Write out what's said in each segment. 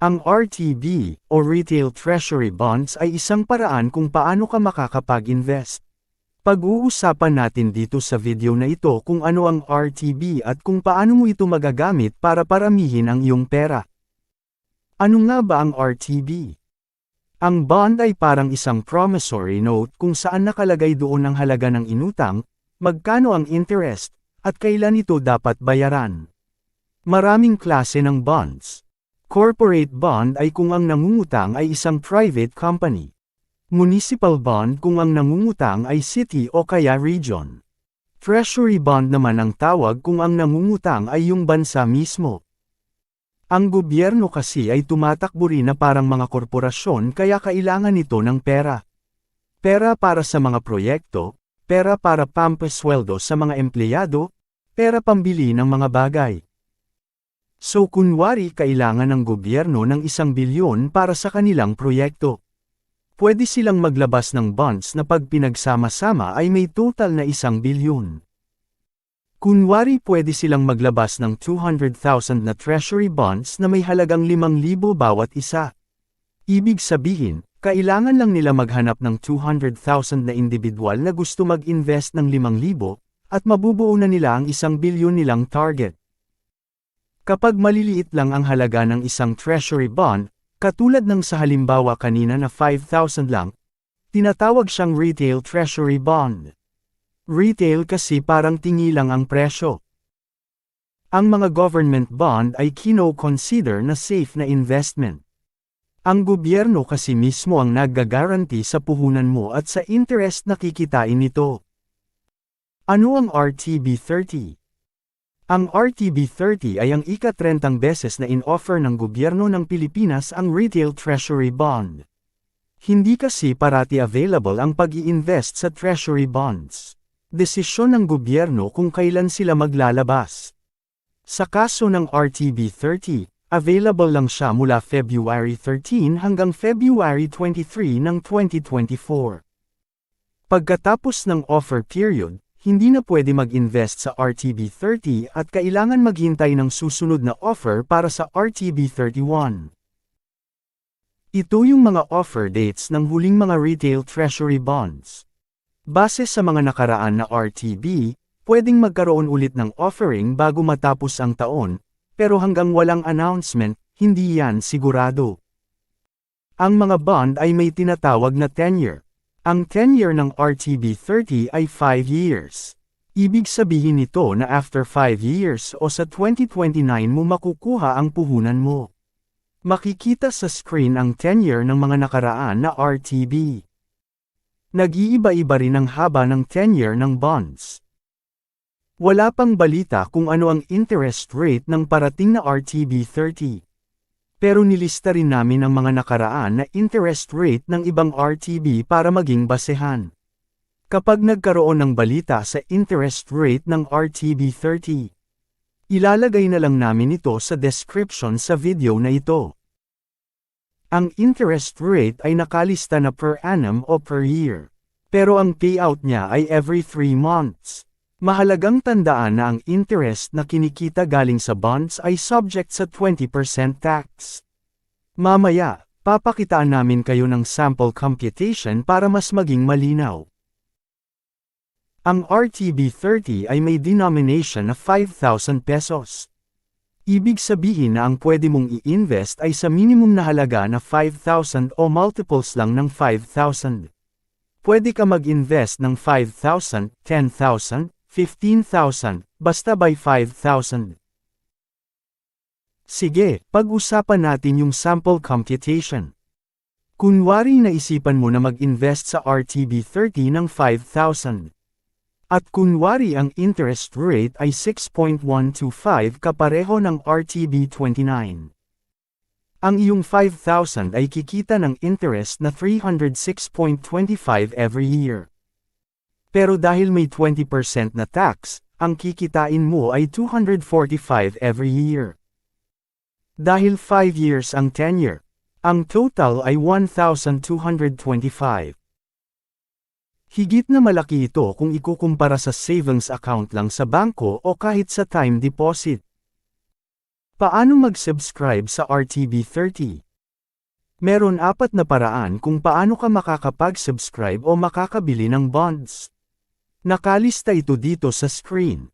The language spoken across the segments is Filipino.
Ang RTB, o Retail Treasury Bonds ay isang paraan kung paano ka makakapag-invest. Pag-uusapan natin dito sa video na ito kung ano ang RTB at kung paano mo ito magagamit para paramihin ang iyong pera. Ano nga ba ang RTB? Ang bond ay parang isang promissory note kung saan nakalagay doon ang halaga ng inutang, magkano ang interest, at kailan ito dapat bayaran. Maraming klase ng bonds. Corporate bond ay kung ang nangungutang ay isang private company. Municipal bond kung ang nangungutang ay city o kaya region. Treasury bond naman ang tawag kung ang nangungutang ay yung bansa mismo. Ang gobyerno kasi ay tumatakbo rin na parang mga korporasyon kaya kailangan nito ng pera. Pera para sa mga proyekto, pera para pampasweldo sa mga empleyado, pera pambili ng mga bagay. So kunwari kailangan ng gobyerno ng isang bilyon para sa kanilang proyekto. Pwede silang maglabas ng bonds na pag pinagsama-sama ay may total na isang bilyon. Kunwari pwede silang maglabas ng 200,000 na treasury bonds na may halagang 5,000 bawat isa. Ibig sabihin, kailangan lang nila maghanap ng 200,000 na individual na gusto mag-invest ng 5,000, at mabubuo na nila ang isang bilyon nilang target. Kapag maliliit lang ang halaga ng isang treasury bond, katulad ng sa halimbawa kanina na 5,000 lang, tinatawag siyang retail treasury bond. Retail kasi parang tingi lang ang presyo. Ang mga government bond ay kino-consider na safe na investment. Ang gobyerno kasi mismo ang nagagaranti sa puhunan mo at sa interest na kikitain nito. Ano ang RTB 30? Ang RTB30 ay ang ika-30 beses na in-offer ng gobyerno ng Pilipinas ang Retail Treasury Bond. Hindi kasi parati available ang pag invest sa Treasury Bonds. Desisyon ng gobyerno kung kailan sila maglalabas. Sa kaso ng RTB30, available lang siya mula February 13 hanggang February 23 ng 2024. Pagkatapos ng offer period, hindi na pwede mag-invest sa RTB30 at kailangan maghintay ng susunod na offer para sa RTB31. Ito yung mga offer dates ng huling mga retail treasury bonds. Base sa mga nakaraan na RTB, pwedeng magkaroon ulit ng offering bago matapos ang taon, pero hanggang walang announcement, hindi yan sigurado. Ang mga bond ay may tinatawag na tenure. Ang tenure ng RTB30 ay 5 years. Ibig sabihin nito na after 5 years o sa 2029 mo makukuha ang puhunan mo. Makikita sa screen ang tenure ng mga nakaraan na RTB. Nag-iiba-iba rin ang haba ng tenure ng bonds. Wala pang balita kung ano ang interest rate ng parating na RTB30. Pero nilista rin namin ang mga nakaraan na interest rate ng ibang RTB para maging basehan. Kapag nagkaroon ng balita sa interest rate ng RTB 30, ilalagay na lang namin ito sa description sa video na ito. Ang interest rate ay nakalista na per annum o per year. Pero ang payout niya ay every 3 months. Mahalagang tandaan na ang interest na kinikita galing sa bonds ay subject sa 20% tax. Mamaya, papakitaan namin kayo ng sample computation para mas maging malinaw. Ang RTB30 ay may denomination na 5,000 pesos. Ibig sabihin na ang pwede mong i-invest ay sa minimum na halaga na 5,000 o multiples lang ng 5,000. Pwede ka mag-invest ng 5,000, 10,000, 15,000, basta by 5,000. Sige, pag-usapan natin yung sample computation. Kunwari naisipan mo na mag-invest sa RTB30 ng 5,000. At kunwari ang interest rate ay 6.125 kapareho ng RTB29. Ang iyong 5,000 ay kikita ng interest na 306.25 every year. Pero dahil may 20% na tax, ang kikitain mo ay 245 every year. Dahil 5 years ang tenure, ang total ay 1,225. Higit na malaki ito kung ikukumpara sa savings account lang sa bangko o kahit sa time deposit. Paano mag-subscribe sa RTB30? Meron apat na paraan kung paano ka makakapag-subscribe o makakabili ng bonds. Nakalista ito dito sa screen.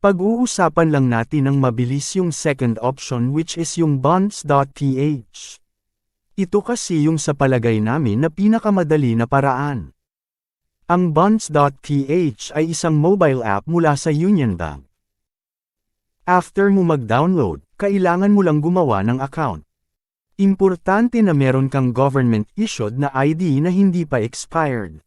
Pag-uusapan lang natin ng mabilis yung second option which is yung bonds.ph. Ito kasi yung sa palagay namin na pinakamadali na paraan. Ang bonds.ph ay isang mobile app mula sa Union Bank. After mo mag-download, kailangan mo lang gumawa ng account. Importante na meron kang government-issued na ID na hindi pa expired.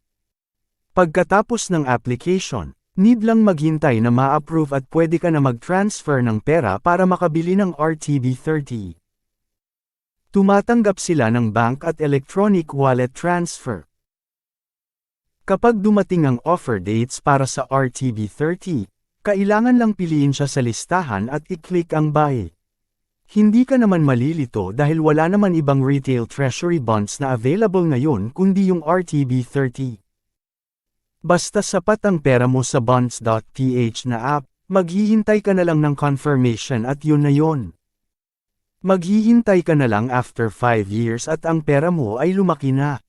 Pagkatapos ng application, need lang maghintay na ma-approve at pwede ka na mag-transfer ng pera para makabili ng RTB30. Tumatanggap sila ng bank at electronic wallet transfer. Kapag dumating ang offer dates para sa RTB30, kailangan lang piliin siya sa listahan at i-click ang buy. Hindi ka naman malilito dahil wala naman ibang retail treasury bonds na available ngayon kundi yung RTB30. Basta sapat ang pera mo sa bonds.ph na app, maghihintay ka na lang ng confirmation at yun na yun. Maghihintay ka na lang after 5 years at ang pera mo ay lumaki na.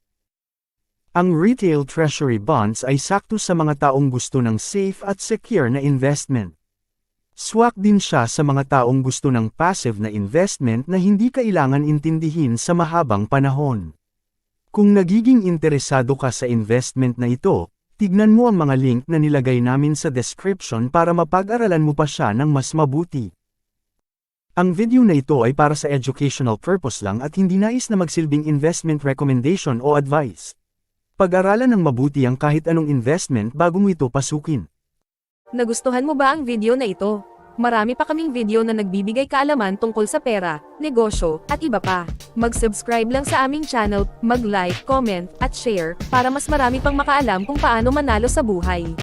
Ang retail treasury bonds ay sakto sa mga taong gusto ng safe at secure na investment. Swak din siya sa mga taong gusto ng passive na investment na hindi kailangan intindihin sa mahabang panahon. Kung nagiging interesado ka sa investment na ito, tignan mo ang mga link na nilagay namin sa description para mapag-aralan mo pa siya ng mas mabuti. Ang video na ito ay para sa educational purpose lang at hindi nais na magsilbing investment recommendation o advice. Pag-aralan ng mabuti ang kahit anong investment bago mo ito pasukin. Nagustuhan mo ba ang video na ito? Marami pa kaming video na nagbibigay kaalaman tungkol sa pera, negosyo, at iba pa. Mag-subscribe lang sa aming channel, mag-like, comment, at share, para mas marami pang makaalam kung paano manalo sa buhay.